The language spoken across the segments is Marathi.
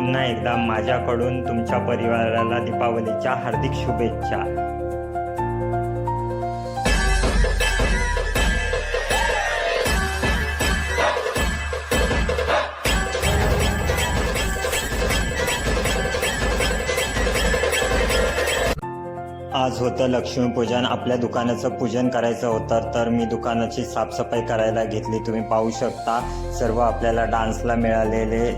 पुन्हा एकदा माझ्याकडून तुमच्या परिवाराला दीपावलीच्या हार्दिक शुभेच्छा. आज होतं लक्ष्मीपूजन आपल्या दुकानाचं पूजन करायचं होतं तर मी दुकानाची साफसफाई करायला घेतली. तुम्ही पाहू शकता सर्व आपल्याला डान्सला मिळालेले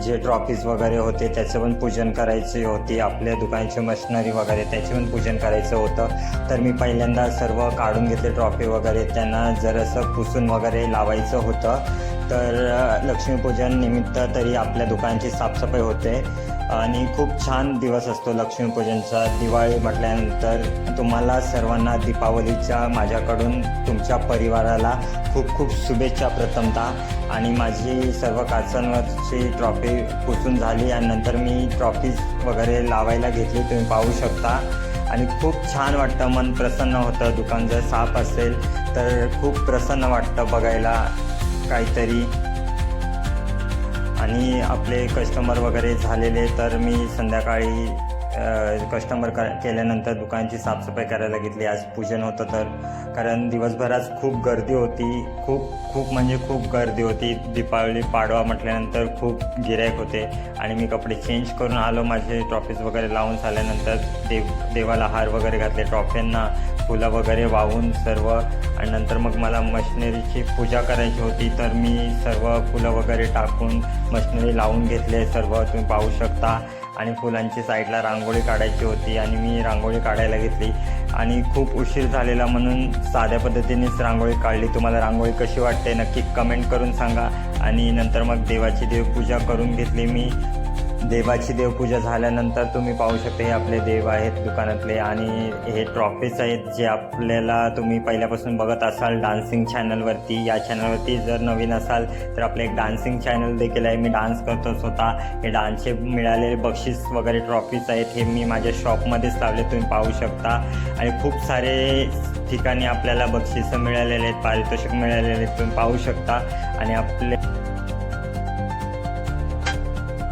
जे ट्रॉफीज वगैरे होते त्याचं पण पूजन करायची होती. आपल्या दुकानाची मशनरी वगैरे त्याचे पण पूजन करायचं होतं. तर मी पहिल्यांदा सर्व काढून घेतले ट्रॉफी वगैरे. त्यांना जरासं पुसून वगैरे लावायचं होतं. तर लक्ष्मीपूजन निमित्त तरी आपल्या दुकानाची साफसफाई होते. आणि खूप छान दिवस असतो लक्ष्मीपूजनचा दिवाळी म्हटल्यानंतर तुम्हाला सर्वांना दीपावलीच्या माझ्याकडून तुमच्या परिवाराला खूप खूप शुभेच्छा प्रथमतः. आणि माझी सर्व काचांवरची ट्रॉफी पुसून झाली आणि नंतर मी ट्रॉफीज वगैरे लावायला घेतली. तुम्ही पाहू शकता. आणि खूप छान वाटतं मन प्रसन्न होतं. दुकान जर साफ असेल तर खूप प्रसन्न वाटतं बघायला. काहीतरी. आणि आपले कस्टमर वगैरे झालेले तर मी संध्याकाळी कस्टमर क केल्यानंतर दुकानची साफसफाई करायला घेतली. आज पूजन होतं तर. कारण दिवसभरात खूप गर्दी होती. खूप खूप म्हणजे खूप गर्दी होती. दीपावली पाडवा म्हटल्यानंतर खूप गिरायक होते. आणि मी कपडे चेंज करून आलो. माझे ट्रॉफीज वगैरे लावून झाल्यानंतर देव देवाला हार वगैरे घातले. ट्रॉफ्यांना फुलं वगैरे वाहून सर्व आणि नंतर मग मला मशिनरीची पूजा करायची होती तर मी सर्व फुलं वगैरे टाकून मशिनरी लावून घेतले सर्व तुम्ही पाहू शकता. आणि फुलांची साईडला रांगोळी काढायची होती आणि मी रांगोळी काढायला घेतली. आणि खूप उशीर झालेला म्हणून साध्या पद्धतीनेच रांगोळी काढली. तुम्हाला रांगोळी कशी वाटते नक्की कमेंट करून सांगा. आणि नंतर मग देवाची देवपूजा करून घेतली मी. देवाची देवपूजा झाल्यानंतर तुम्ही पाहू शकता हे आपले देव आहेत दुकानातले आणि हे ट्रॉफीज आहेत जे आपल्याला तुम्ही पहिल्यापासून बघत असाल डान्सिंग चॅनलवरती या चॅनलवरती जर नवीन असाल तर आपलं एक डान्सिंग चॅनल देखील आहे. मी डान्स करतो स्वतः. हे डान्सचे मिळालेले बक्षीस वगैरे ट्रॉफीज आहेत. हे मी माझ्या शॉपमध्येच लावले. तुम्ही पाहू शकता. आणि खूप सारे ठिकाणी आपल्याला बक्षिसं मिळालेले आहेत. पारितोषिक मिळालेले आहेत. तुम्ही पाहू शकता. आणि आपले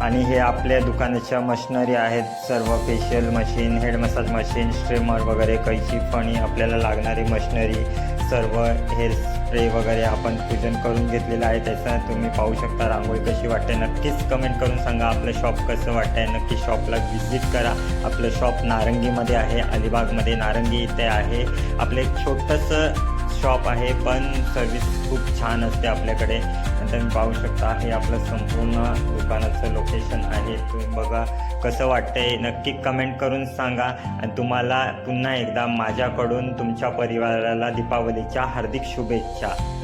आणि हे आपल्या दुकानाच्या मशिनरी आहेत. सर्व facial machine head massage machine streamer वगैरे कैची फणी आपल्याला लागणारी मशिनरी सर्व हेअर स्प्रे वगैरे आपण पूजन करून घेतलेलं आहे. त्याचं तुम्ही पाहू शकता रांगोळी कशी वाटते. नक्कीच कमेंट करून सांगा आपलं शॉप कसं वाटतंय. नक्की शॉपला व्हिजिट करा. आपलं शॉप नारंगीमध्ये आहे अलिबागमध्ये. नारंगी इथे आहे. आपलं एक छोटंसं शॉप आहे पण सर्विस खूप छान असते आपल्याकडे. नंतर तुम्ही पाहू शकता हे आपलं संपूर्ण दुकानाचं लोकेशन आहे. तुम्ही बघा कसं वाटतंय. नक्की कमेंट करून सांगा. आणि तुम्हाला पुन्हा एकदा माझ्याकडून तुमच्या परिवाराला दीपावलीच्या हार्दिक शुभेच्छा.